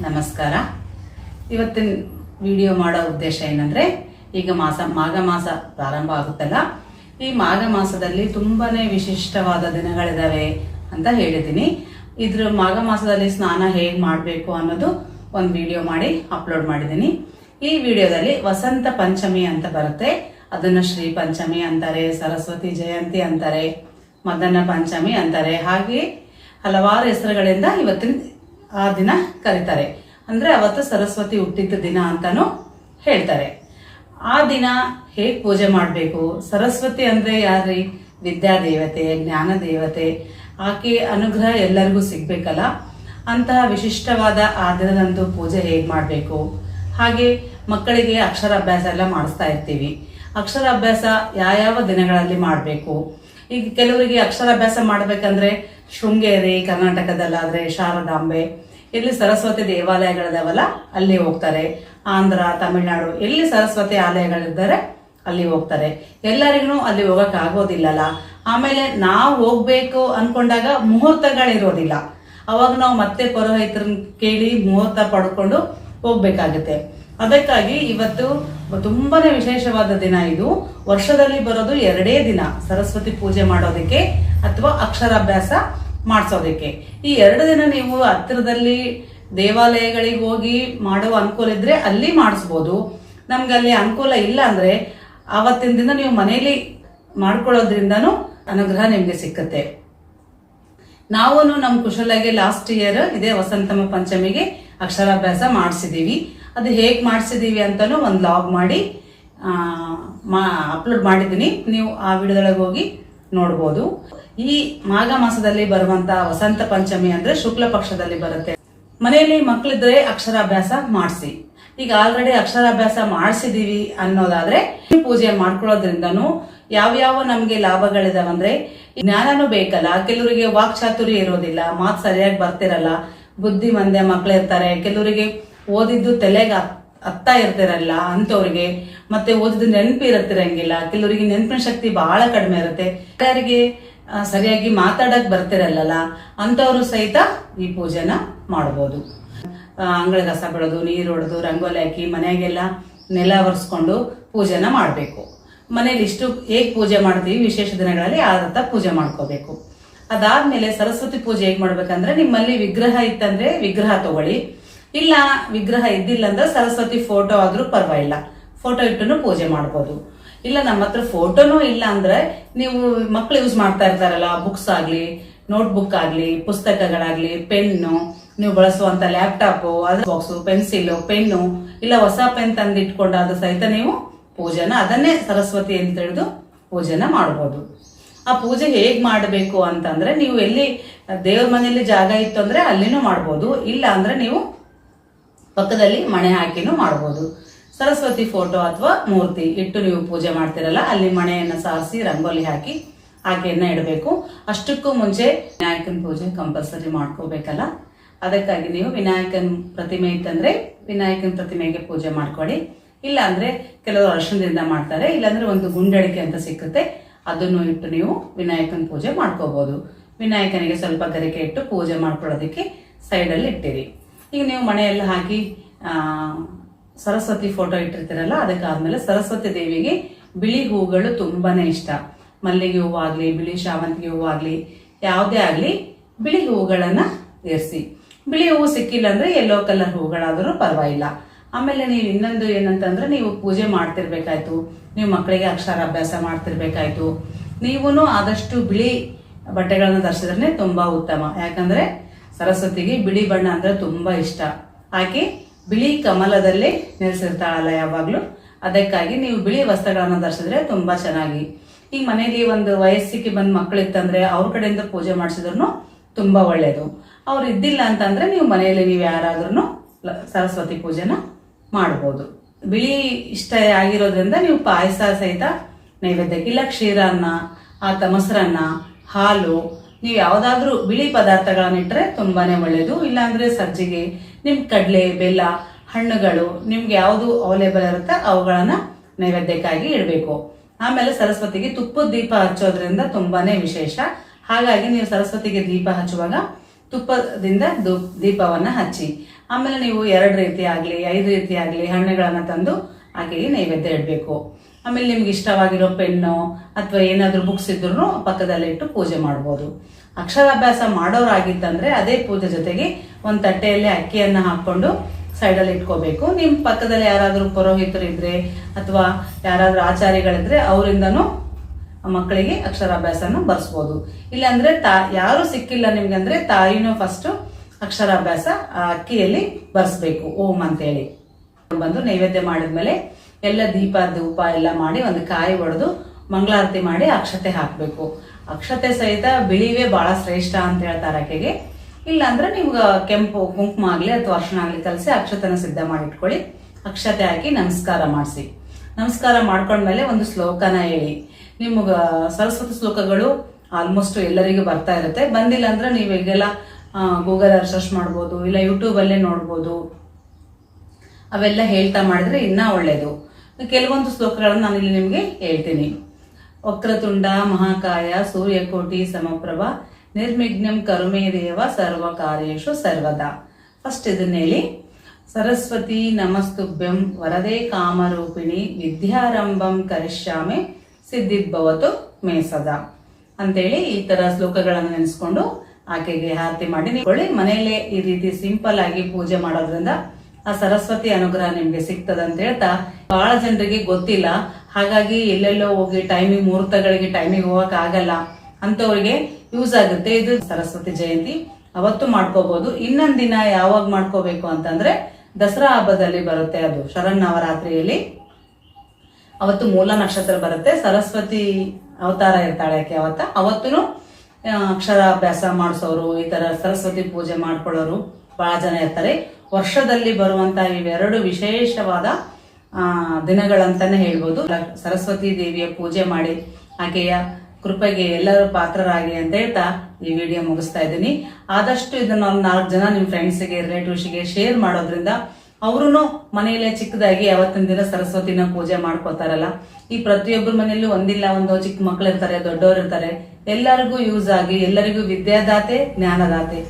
ನಮಸ್ಕಾರ. ಇವತ್ತಿನ ವಿಡಿಯೋ ಮಾಡೋ ಉದ್ದೇಶ ಏನಂದ್ರೆ, ಈಗ ಮಾಸ, ಮಾಘ ಮಾಸ ಪ್ರಾರಂಭ ಆಗುತ್ತಲ್ಲ, ಈ ಮಾಘ ಮಾಸದಲ್ಲಿ ತುಂಬಾನೇ ವಿಶಿಷ್ಟವಾದ ದಿನಗಳಿದಾವೆ ಅಂತ ಹೇಳಿದ್ದೀನಿ. ಇದ್ರ ಮಾಘ ಮಾಸದಲ್ಲಿ ಸ್ನಾನ ಹೇಗೆ ಮಾಡಬೇಕು ಅನ್ನೋದು ಒಂದು ವಿಡಿಯೋ ಮಾಡಿ ಅಪ್ಲೋಡ್ ಮಾಡಿದ್ದೀನಿ. ಈ ವಿಡಿಯೋದಲ್ಲಿ ವಸಂತ ಪಂಚಮಿ ಅಂತ ಬರುತ್ತೆ. ಅದನ್ನ ಶ್ರೀ ಪಂಚಮಿ ಅಂತಾರೆ, ಸರಸ್ವತಿ ಜಯಂತಿ ಅಂತಾರೆ, ಮದನ ಪಂಚಮಿ ಅಂತಾರೆ. ಹಾಗೆ ಹಲವಾರು ಹೆಸರುಗಳಿಂದ ಇವತ್ತಿನ ಆ ದಿನ ಕರೀತಾರೆ. ಅಂದ್ರೆ ಅವತ್ತು ಸರಸ್ವತಿ ಹುಟ್ಟಿದ ದಿನ ಅಂತಾನು ಹೇಳ್ತಾರೆ. ಆ ದಿನ ಹೇಗೆ ಪೂಜೆ ಮಾಡಬೇಕು? ಸರಸ್ವತಿ ಅಂದ್ರೆ ಯಾರ್ರಿ? ವಿದ್ಯಾ ದೇವತೆ ಜ್ಞಾನ ದೇವತೆ ಆಕೆ ಅನುಗ್ರಹ ಎಲ್ಲರಿಗೂ ಸಿಗಬೇಕಲ್ಲ? ಅಂತಹ ವಿಶಿಷ್ಟವಾದ ಆ ದಿನದಂದು ಪೂಜೆ ಹೇಗೆ ಮಾಡಬೇಕು? ಹಾಗೆ ಮಕ್ಕಳಿಗೆ ಅಕ್ಷರಾಭ್ಯಾಸ ಎಲ್ಲ ಮಾಡಿಸ್ತಾ ಇರ್ತೀವಿ. ಅಕ್ಷರಾಭ್ಯಾಸ ಯಾವ್ಯಾವ ದಿನಗಳಲ್ಲಿ ಮಾಡಬೇಕು? ಈಗ ಕೆಲವರಿಗೆ ಅಕ್ಷರಾಭ್ಯಾಸ ಮಾಡಬೇಕಂದ್ರೆ ಶೃಂಗೇರಿ, ಕರ್ನಾಟಕದಲ್ಲಾದರೆ ಶಾರದಾಂಬೆ ಎಲ್ಲಿ ಸರಸ್ವತಿ ದೇವಾಲಯಗಳಿದಾವಲ್ಲ, ಅಲ್ಲಿ ಹೋಗ್ತಾರೆ. ಆಂಧ್ರ, ತಮಿಳುನಾಡು ಎಲ್ಲಿ ಸರಸ್ವತಿ ಆಲಯಗಳಿದ್ದಾರೆ ಅಲ್ಲಿ ಹೋಗ್ತಾರೆ. ಎಲ್ಲರಿಗೂ ಅಲ್ಲಿ ಹೋಗಕ್ಕೆ ಆಗೋದಿಲ್ಲಲ್ಲ. ಆಮೇಲೆ ನಾವು ಹೋಗ್ಬೇಕು ಅನ್ಕೊಂಡಾಗ ಮುಹೂರ್ತಗಳಿರೋದಿಲ್ಲ. ಅವಾಗ ನಾವು ಮತ್ತೆ ಪುರೋಹಿತರನ್ನ ಕೇಳಿ ಮುಹೂರ್ತ ಪಡ್ಕೊಂಡು ಹೋಗ್ಬೇಕಾಗುತ್ತೆ. ಅದಕ್ಕಾಗಿ ಇವತ್ತು ತುಂಬಾನೇ ವಿಶೇಷವಾದ ದಿನ ಇದು. ವರ್ಷದಲ್ಲಿ ಬರೋದು ಎರಡೇ ದಿನ ಸರಸ್ವತಿ ಪೂಜೆ ಮಾಡೋದಕ್ಕೆ ಅಥವಾ ಅಕ್ಷರಾಭ್ಯಾಸ ಮಾಡಿಸೋದಕ್ಕೆ. ಈ ಎರಡು ದಿನ ನೀವು ಹತ್ತಿರದಲ್ಲಿ ದೇವಾಲಯಗಳಿಗೆ ಹೋಗಿ ಮಾಡೋ ಅನುಕೂಲ ಇದ್ರೆ ಅಲ್ಲಿ ಮಾಡಿಸ್ಬೋದು. ನಮ್ಗೆ ಅಲ್ಲಿ ಅನುಕೂಲ ಇಲ್ಲ ಅಂದ್ರೆ ಆವತ್ತಿನ ದಿನ ನೀವು ಮನೆಯಲ್ಲಿ ಮಾಡ್ಕೊಳ್ಳೋದ್ರಿಂದನೂ ಅನುಗ್ರಹ ನಿಮ್ಗೆ ಸಿಕ್ಕತ್ತೆ. ನಾವು ನಮ್ಮ ಕುಶಲಾಗೆ ಲಾಸ್ಟ್ ಇಯರ್ ಇದೇ ವಸಂತಮ ಪಂಚಮಿಗೆ ಅಕ್ಷರಾಭ್ಯಾಸ ಮಾಡಿಸಿದೀವಿ. ಅದು ಹೇಗೆ ಮಾಡಿಸಿದ್ದೀವಿ ಅಂತಲೂ ಒಂದು ಲಾಗ್ ಮಾಡಿ ಮಾ ಅಪ್ಲೋಡ್ ಮಾಡಿದ್ದೀನಿ. ನೀವು ಆ ವಿಡಿಯೋದೊಳಗೆ ಹೋಗಿ ನೋಡ್ಬೋದು. ಈ ಮಾಘ ಮಾಸದಲ್ಲಿ ಬರುವಂತ ವಸಂತ ಪಂಚಮಿ ಅಂದ್ರೆ ಶುಕ್ಲ ಪಕ್ಷದಲ್ಲಿ ಬರುತ್ತೆ. ಮನೆಯಲ್ಲಿ ಮಕ್ಕಳಿದ್ರೆ ಅಕ್ಷರಾಭ್ಯಾಸ ಮಾಡಿಸಿ. ಈಗ ಆಲ್ರೆಡಿ ಅಕ್ಷರಾಭ್ಯಾಸ ಮಾಡಿಸಿದೀವಿ ಅನ್ನೋದಾದ್ರೆ ಪೂಜೆ ಮಾಡ್ಕೊಳ್ಳೋದ್ರಿಂದನೂ ಯಾವ್ಯಾವ ನಮ್ಗೆ ಲಾಭಗಳಿದಾವಂದ್ರೆ ಜ್ಞಾನನೂ ಬೇಕಲ್ಲ, ಕೆಲವರಿಗೆ ವಾಕ್ ಚಾತುರ್ಯ ಇರೋದಿಲ್ಲ, ಮಾತು ಸರಿಯಾಗಿ ಬರ್ತಿರಲ್ಲ, ಬುದ್ಧಿ ಮಂದ್ಯ ಮಕ್ಳು ಇರ್ತಾರೆ ಕೆಲವರಿಗೆ ಓದಿದ್ದು ತಲೆಗೆ ಅತ್ತಾ ಇರ್ತಿರಲ್ಲ ಅಂಥವ್ರಿಗೆ, ಮತ್ತೆ ಓದಿದ್ದು ನೆನಪು ಇರತ್ತಿರಂಗಿಲ್ಲ. ಕೆಲವರಿಗೆ ನೆನಪಿನ ಶಕ್ತಿ ಬಹಳ ಕಡಿಮೆ ಇರುತ್ತೆ. ಯಾರಿಗೆ ಸರಿಯಾಗಿ ಮಾತಾಡಕ್ ಬರ್ತಿರಲ್ಲ ಅಂತವ್ರು ಸಹಿತ ಈ ಪೂಜೆನ ಮಾಡಬಹುದು ಅಂಗಳ ಕಸ ಬೆಳೆದು ನೀರು ಹೊಡೆದು, ರಂಗೋಲಿ ಹಾಕಿ ಮನೆಯಾಗೆಲ್ಲ ನೆಲ ಒರೆಸ್ಕೊಂಡು ಪೂಜೆನ ಮಾಡಬೇಕು. ಮನೇಲಿ ಇಷ್ಟು ಹೇಗೆ ಪೂಜೆ ಮಾಡ್ತೀವಿ, ವಿಶೇಷ ದಿನಗಳಲ್ಲಿ ಆ ರಥ ಪೂಜೆ ಮಾಡ್ಕೋಬೇಕು. ಅದಾದ್ಮೇಲೆ ಸರಸ್ವತಿ ಪೂಜೆ ಹೇಗ್ ಮಾಡ್ಬೇಕಂದ್ರೆ, ನಿಮ್ಮಲ್ಲಿ ವಿಗ್ರಹ ಇತ್ತಂದ್ರೆ ವಿಗ್ರಹ ತಗೊಳ್ಳಿ. ಇಲ್ಲ, ವಿಗ್ರಹ ಇದ್ದಿಲ್ಲ ಅಂದ್ರೆ ಸರಸ್ವತಿ ಫೋಟೋ ಆದ್ರೂ ಪರವಾಗಿಲ್ಲ. ಫೋಟೋ ಇಟ್ಟು ಪೂಜೆ ಮಾಡ್ಬೋದು. ಇಲ್ಲ ನಮ್ಮ ಹತ್ರ ಫೋಟೋನೂ ಇಲ್ಲ ಅಂದ್ರೆ ನೀವು ಮಕ್ಕಳು ಯೂಸ್ ಮಾಡ್ತಾ ಇರ್ತಾರಲ್ಲ ಬುಕ್ಸ್ ಆಗ್ಲಿ ನೋಟ್ಬುಕ್ ಆಗ್ಲಿ, ಪುಸ್ತಕಗಳಾಗ್ಲಿ ಪೆನ್ನು ನೀವು ಬಳಸುವಂತ ಲ್ಯಾಪ್ಟಾಪ್ ಅದ್ರ ಬಾಕ್ಸು ಪೆನ್ಸಿಲ್ ಪೆನ್ನು ಇಲ್ಲ ಹೊಸ ಪೆನ್ ತಂದು ಇಟ್ಕೊಂಡಾದ ಸಹಿತ ನೀವು ಪೂಜೆನ ಅದನ್ನೇ ಸರಸ್ವತಿ ಅಂತ ತಿಳಿದು ಪೂಜೆನ ಮಾಡಬಹುದು ಆ ಪೂಜೆ ಹೇಗ್ ಮಾಡಬೇಕು ಅಂತಂದ್ರೆ ನೀವು ಎಲ್ಲಿ ದೇವ್ರ ಮನೆಯಲ್ಲಿ ಜಾಗ ಇತ್ತು ಅಂದ್ರೆ ಅಲ್ಲಿನೂ ಮಾಡ್ಬೋದು. ಇಲ್ಲ ಅಂದ್ರೆ ನೀವು ಪಕ್ಕದಲ್ಲಿ ಮಣೆ ಹಾಕಿನೂ ಮಾಡ್ಬೋದು. ಸರಸ್ವತಿ ಫೋಟೋ ಅಥವಾ ಮೂರ್ತಿ ಇಟ್ಟು ನೀವು ಪೂಜೆ ಮಾಡ್ತಿರಲ್ಲ, ಅಲ್ಲಿ ಮಣೆಯನ್ನು ಸಾರಿಸಿ ರಂಗೋಲಿ ಹಾಕಿ ಆಕೆಯನ್ನ ಇಡಬೇಕು. ಅಷ್ಟಕ್ಕೂ ಮುಂಚೆ ವಿನಾಯಕನ ಪೂಜೆ ಕಂಪಲ್ಸರಿ ಮಾಡ್ಕೋಬೇಕಲ್ಲ. ಅದಕ್ಕಾಗಿ ನೀವು ವಿನಾಯಕನ ಪ್ರತಿಮೆ ಇತ್ತಂದ್ರೆ ವಿನಾಯಕನ ಪ್ರತಿಮೆಗೆ ಪೂಜೆ ಮಾಡ್ಕೊಳ್ಳಿ. ಇಲ್ಲ ಅಂದ್ರೆ ಕೆಲವರು ಅರ್ಶನದಿಂದ ಮಾಡ್ತಾರೆ, ಇಲ್ಲಾಂದ್ರೆ ಒಂದು ಗುಂಡಡಿಕೆ ಅಂತ ಸಿಕ್ಕುತ್ತೆ, ಅದನ್ನು ಇಟ್ಟು ನೀವು ವಿನಾಯಕನ ಪೂಜೆ ಮಾಡ್ಕೋಬಹುದು ವಿನಾಯಕನಿಗೆ ಸ್ವಲ್ಪ ಗರಿಕೆ ಇಟ್ಟು ಪೂಜೆ ಮಾಡ್ಕೊಳ್ಳೋದಕ್ಕೆ ಸೈಡಲ್ಲಿ ಇಟ್ಟಿರಿ. ಈಗ ನೀವು ಮನೆಯಲ್ಲಿ ಹಾಕಿ ಸರಸ್ವತಿ ಫೋಟೋ ಇಟ್ಟಿರ್ತೀರಲ್ಲ, ಅದಕ್ಕಾದ್ಮೇಲೆ ಸರಸ್ವತಿ ದೇವಿಗೆ ಬಿಳಿ ಹೂಗಳು ತುಂಬಾನೇ ಇಷ್ಟ. ಮಲ್ಲಿಗೆ ಹೂವಾಗಲಿ, ಬಿಳಿ ಶಾವಂತಿಗೆ ಹೂವು ಆಗ್ಲಿ ಯಾವುದೇ ಆಗಲಿ ಬಿಳಿ ಹೂಗಳನ್ನ ಇರಿಸಿ. ಬಿಳಿ ಹೂವು ಸಿಕ್ಕಿಲ್ಲ ಅಂದ್ರೆ ಯೆಲ್ಲೋ ಕಲರ್ ಹೂಗಳಾದರೂ ಪರವಾಗಿಲ್ಲ. ಆಮೇಲೆ ನೀವು ಇನ್ನೊಂದು ಏನಂತಂದ್ರೆ ನೀವು ಪೂಜೆ ಮಾಡ್ತಿರ್ಬೇಕಾಯ್ತು, ನೀವು ಮಕ್ಕಳಿಗೆ ಅಕ್ಷರಾಭ್ಯಾಸ ಮಾಡ್ತಿರ್ಬೇಕಾಯ್ತು. ನೀವೂ ಆದಷ್ಟು ಬಿಳಿ ಬಟ್ಟೆಗಳನ್ನು ಧರಿಸಿದ್ರೆ ತುಂಬಾ ಉತ್ತಮ. ಯಾಕಂದ್ರೆ ಸರಸ್ವತಿಗೆ ಬಿಳಿ ಬಣ್ಣ ಅಂದ್ರೆ ತುಂಬಾ ಇಷ್ಟ. ಆಕೆ ಬಿಳಿ ಕಮಲದಲ್ಲೇ ನೆಲೆಸಿರ್ತಾಳಲ್ಲ ಯಾವಾಗಲೂ. ಅದಕ್ಕಾಗಿ ನೀವು ಬಿಳಿ ವಸ್ತ್ರಗಳನ್ನು ಧರಿಸಿದ್ರೆ ತುಂಬಾ ಚೆನ್ನಾಗಿ. ಈಗ ಮನೆಯಲ್ಲಿ ಒಂದು ವಯಸ್ಸಿಗೆ ಬಂದ್ ಮಕ್ಕಳಿತ್ತಂದ್ರೆ ಅವ್ರ ಕಡೆಯಿಂದ ಪೂಜೆ ಮಾಡಿಸಿದ್ರು ತುಂಬಾ ಒಳ್ಳೇದು. ಅವ್ರು ಇದ್ದಿಲ್ಲ ಅಂತಂದ್ರೆ ನೀವು ಮನೆಯಲ್ಲಿ ನೀವು ಯಾರಾದ್ರೂ ಸರಸ್ವತಿ ಪೂಜೆನ ಮಾಡ್ಬೋದು. ಬಿಳಿ ಇಷ್ಟ ಆಗಿರೋದ್ರಿಂದ ನೀವು ಪಾಯಸ ಸಹಿತ ನೈವೇದ್ಯಕ್ಕೆ, ಇಲ್ಲ ಕ್ಷೀರನ್ನ ಆತ ಮೊಸರನ್ನ ಹಾಲು ನೀವು ಯಾವುದಾದ್ರೂ ಬಿಳಿ ಪದಾರ್ಥಗಳನ್ನ ಇಟ್ಟರೆ ತುಂಬಾನೇ ಒಳ್ಳೆಯದು ಇಲ್ಲಾಂದ್ರೆ ಸಜ್ಜಿಗೆ, ನಿಮ್ ಕಡಲೆ, ಬೆಲ್ಲ, ಹಣ್ಣುಗಳು, ನಿಮ್ಗೆ ಯಾವುದು ಅವೈಲೇಬಲ್ ಇರುತ್ತೆ ಅವುಗಳನ್ನ ನೈವೇದ್ಯಕ್ಕಾಗಿ ಇಡಬೇಕು. ಆಮೇಲೆ ಸರಸ್ವತಿಗೆ ತುಪ್ಪದ ದೀಪ ಹಚ್ಚೋದ್ರಿಂದ ತುಂಬಾನೇ ವಿಶೇಷ. ಹಾಗಾಗಿ ನೀವು ಸರಸ್ವತಿಗೆ ದೀಪ ಹಚ್ಚುವಾಗ ತುಪ್ಪದಿಂದ ದೀಪವನ್ನು ಹಚ್ಚಿ. ಆಮೇಲೆ ನೀವು ಎರಡು ರೀತಿ ಆಗ್ಲಿ, ಐದು ರೀತಿ ಆಗ್ಲಿ ಹಣ್ಣುಗಳನ್ನ ತಂದು ಆಕೆಗೆ ನೈವೇದ್ಯ ಇಡಬೇಕು. ಆಮೇಲೆ ನಿಮ್ಗೆ ಇಷ್ಟವಾಗಿರೋ ಪೆನ್ನು ಅಥವಾ ಏನಾದರೂ ಬುಕ್ಸ್ ಇದ್ರೂ ಪಕ್ಕದಲ್ಲಿ ಇಟ್ಟು ಪೂಜೆ ಮಾಡ್ಬೋದು. ಅಕ್ಷರಾಭ್ಯಾಸ ಮಾಡೋರಾಗಿತ್ತಂದ್ರೆ ಅದೇ ಪೂಜೆ ಜೊತೆಗೆ ಒಂದು ತಟ್ಟೆಯಲ್ಲಿ ಅಕ್ಕಿಯನ್ನು ಹಾಕ್ಕೊಂಡು ಸೈಡಲ್ಲಿ ಇಟ್ಕೋಬೇಕು. ನಿಮ್ಮ ಪಕ್ಕದಲ್ಲಿ ಯಾರಾದರೂ ಪುರೋಹಿತರು ಇದ್ರೆ ಅಥವಾ ಯಾರಾದರೂ ಆಚಾರ್ಯಗಳಿದ್ರೆ ಅವರಿಂದನೂ ಮಕ್ಕಳಿಗೆ ಅಕ್ಷರಾಭ್ಯಾಸನ ಬರ್ಸ್ಬೋದು. ಇಲ್ಲಾಂದ್ರೆ ತಾ, ಯಾರು ಸಿಕ್ಕಿಲ್ಲ ನಿಮ್ಗೆ ಅಂದ್ರೆ ತಾಯಿನೂ ಫಸ್ಟ್ ಅಕ್ಷರಾಭ್ಯಾಸ ಆ ಅಕ್ಕಿಯಲ್ಲಿ ಬರ್ಸ್ಬೇಕು. ಓಂ ಅಂತೇಳಿ. ಬಂದು ನೈವೇದ್ಯ ಮಾಡಿದ್ಮೇಲೆ ಎಲ್ಲ ದೀಪ ಧೂಪ ಎಲ್ಲ ಮಾಡಿ ಒಂದು ಕಾಯಿ ಒಡೆದು ಮಂಗಳಾರತಿ ಮಾಡಿ ಅಕ್ಷತೆ ಹಾಕಬೇಕು. ಅಕ್ಷತೆ ಸಹಿತ ಬಿಳಿವೇ ಬಹಳ ಶ್ರೇಷ್ಠ ಅಂತ ಹೇಳ್ತಾರೆ ಆಕೆಗೆ. ಇಲ್ಲ ಅಂದ್ರೆ ನಿಮ್ಗೆ ಕೆಂಪು ಕುಂಕುಮ ಆಗಲಿ ಅಥವಾ ಅರ್ಶನ ಆಗಲಿ ಕಲಸಿ ಅಕ್ಷತೆನ ಸಿದ್ಧ ಮಾಡಿಟ್ಕೊಳ್ಳಿ ಅಕ್ಷತೆ ಹಾಕಿ ನಮಸ್ಕಾರ ಮಾಡಿಸಿ. ನಮಸ್ಕಾರ ಮಾಡ್ಕೊಂಡ್ಮೇಲೆ ಒಂದು ಶ್ಲೋಕನ ಹೇಳಿ. ನಿಮ್ಗೆ ಸರಸ್ವತಿ ಶ್ಲೋಕಗಳು ಆಲ್ಮೋಸ್ಟ್ ಎಲ್ಲರಿಗೂ ಬರ್ತಾ ಇರುತ್ತೆ. ಬಂದಿಲ್ಲ ಅಂದ್ರೆ ನೀವು ಈಗೆಲ್ಲ ಗೂಗಲ್ ಸರ್ಚ್ ಮಾಡ್ಬೋದು, ಇಲ್ಲ ಯೂಟ್ಯೂಬಲ್ಲೇ ನೋಡ್ಬೋದು. ಅವೆಲ್ಲ ಹೇಳ್ತಾ ಮಾಡಿದ್ರೆ ಇನ್ನ ಒಳ್ಳೇದು. ಕೆಲವೊಂದು ಶ್ಲೋಕಗಳನ್ನು ನಾನು ಇಲ್ಲಿ ನಿಮಗೆ ಹೇಳ್ತೀನಿ. ವಕ್ರತುಂಡ, ಮಹಾಕಾಯ, ಸೂರ್ಯಕೋಟಿ, ಸಮಪ್ರಭ, ನಿರ್ವಿಘ್ನಂ ಕರುಮೇ ದೇವ ಸರ್ವ ಕಾರ್ಯೇಶು ಸರ್ವದಾ. ಫಸ್ಟ್ ಇದನ್ನ ಹೇಳಿ. ಸರಸ್ವತಿ ನಮಸ್ತುಭ್ಯಂ, ವರದೇ ಕಾಮರೂಪಿಣಿ, ವಿದ್ಯಾರಂಭಂ ಕರಿಷ್ಯಾಮೆ ಸಿದ್ಧಿದ್ಭವತು ಮೇ ಸದಾ. ಅಂತೇಳಿ ಈ ತರ ಶ್ಲೋಕಗಳನ್ನು ನೆನೆಸ್ಕೊಂಡು ಆಕೆಗೆ ಆರತಿ ಮಾಡಿ ಮನೆಯಲ್ಲೇ ಈ ರೀತಿ ಸಿಂಪಲ್ ಆಗಿ ಪೂಜೆ ಮಾಡೋದ್ರಿಂದ ಆ ಸರಸ್ವತಿ ಅನುಗ್ರಹ ನಿಮ್ಗೆ ಸಿಗ್ತದ ಅಂತ ಹೇಳ್ತಾ, ಬಹಳ ಜನರಿಗೆ ಗೊತ್ತಿಲ್ಲ. ಹಾಗಾಗಿ ಎಲ್ಲೆಲ್ಲೋ ಹೋಗಿ ಟೈಮಿಂಗ್ ಮುಹೂರ್ತಗಳಿಗೆ ಟೈಮಿಗೆ ಹೋಗಕ್ ಆಗಲ್ಲ. ಅಂತವ್ರಿಗೆ ಯೂಸ್ ಆಗುತ್ತೆ. ಇದು ಸರಸ್ವತಿ ಜಯಂತಿ. ಅವತ್ತು ಮಾಡ್ಕೋಬಹುದು ಇನ್ನೊಂದ್ ದಿನ ಯಾವಾಗ ಮಾಡ್ಕೋಬೇಕು ಅಂತಂದ್ರೆ ದಸರಾ ಹಬ್ಬದಲ್ಲಿ ಬರುತ್ತೆ ಅದು ಶರನ್ನವರಾತ್ರಿಯಲ್ಲಿ ಅವತ್ತು ಮೂಲ ನಕ್ಷತ್ರ ಬರುತ್ತೆ. ಸರಸ್ವತಿ ಅವತಾರ ಇರ್ತಾಳೆ ಯಾಕೆ ಅವತ್ತ. ಅವತ್ತೂ ಅಕ್ಷರಾಭ್ಯಾಸ ಮಾಡಿಸೋರು, ಈ ತರ ಸರಸ್ವತಿ ಪೂಜೆ ಮಾಡ್ಕೊಳ್ಳೋರು, ಬಹಳ ಜನ ಇರ್ತಾರೆ. ವರ್ಷದಲ್ಲಿ ಬರುವಂತಹ ಇವೆರಡು ವಿಶೇಷವಾದ ದಿನಗಳಂತಾನೆ ಹೇಳ್ಬೋದು. ಸರಸ್ವತಿ ದೇವಿಯ ಪೂಜೆ ಮಾಡಿ, ಆಕೆಯ ಕೃಪೆಗೆ ಎಲ್ಲರೂ ಪಾತ್ರರಾಗಿ ಅಂತ ಹೇಳ್ತಾ ಈ ವಿಡಿಯೋ ಮುಗಿಸ್ತಾ ಇದ್ದೀನಿ. ಆದಷ್ಟು ಇದನ್ನ ಒಂದು ನಾಲ್ಕು ಜನ ನಿಮ್ಮ ಫ್ರೆಂಡ್ಸ್ಗೆ ರಿಲೇಟಿವ್ಸ್ಗೆ ಶೇರ್ ಮಾಡೋದ್ರಿಂದ ಅವರು ಮನೆಯಲ್ಲೇ ಚಿಕ್ಕದಾಗಿ ಅವತ್ತಿನ ದಿನ ಸರಸ್ವತಿನ ಪೂಜೆ ಮಾಡ್ಕೋತಾರಲ್ಲ. ಈ ಪ್ರತಿಯೊಬ್ಬರ ಮನೆಯಲ್ಲೂ ಒಂದಿಲ್ಲ, ಒಂದು ಚಿಕ್ಕ ಮಕ್ಕಳು ಇರ್ತಾರೆ ದೊಡ್ಡವರು ಇರ್ತಾರೆ ಎಲ್ಲರಿಗೂ ಯೂಸ್ ಆಗಿ, ಎಲ್ಲರಿಗೂ ವಿದ್ಯಾದಾತೆ, ಜ್ಞಾನದಾತೆ.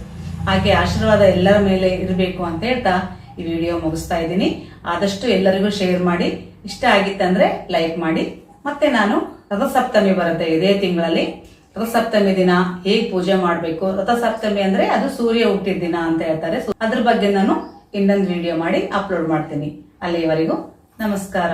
ಹಾಗೆ ಆಶೀರ್ವಾದ ಎಲ್ಲರ ಮೇಲೆ ಇರಬೇಕು ಅಂತ ಹೇಳ್ತಾ ಈ ವಿಡಿಯೋ ಮುಗಿಸ್ತಾ ಇದ್ದೀನಿ. ಆದಷ್ಟು ಎಲ್ಲರಿಗೂ ಶೇರ್ ಮಾಡಿ. ಇಷ್ಟ ಆಗಿತ್ತಂದ್ರೆ ಲೈಕ್ ಮಾಡಿ. ಮತ್ತೆ ನಾನು ರಥಸಪ್ತಮಿ ಬರುತ್ತೆ ಇದೇ ತಿಂಗಳಲ್ಲಿ. ರಥಸಪ್ತಮಿ ದಿನ ಹೇಗ್ ಪೂಜೆ ಮಾಡಬೇಕು? ರಥಸಪ್ತಮಿ ಅಂದ್ರೆ ಅದು ಸೂರ್ಯ ಹುಟ್ಟಿದ ದಿನ ಅಂತ ಹೇಳ್ತಾರೆ. ಅದ್ರ ಬಗ್ಗೆ ನಾನು ಇನ್ನೊಂದು ವಿಡಿಯೋ ಮಾಡಿ ಅಪ್ಲೋಡ್ ಮಾಡ್ತೀನಿ. ಅಲ್ಲಿಯವರೆಗೂ ನಮಸ್ಕಾರ.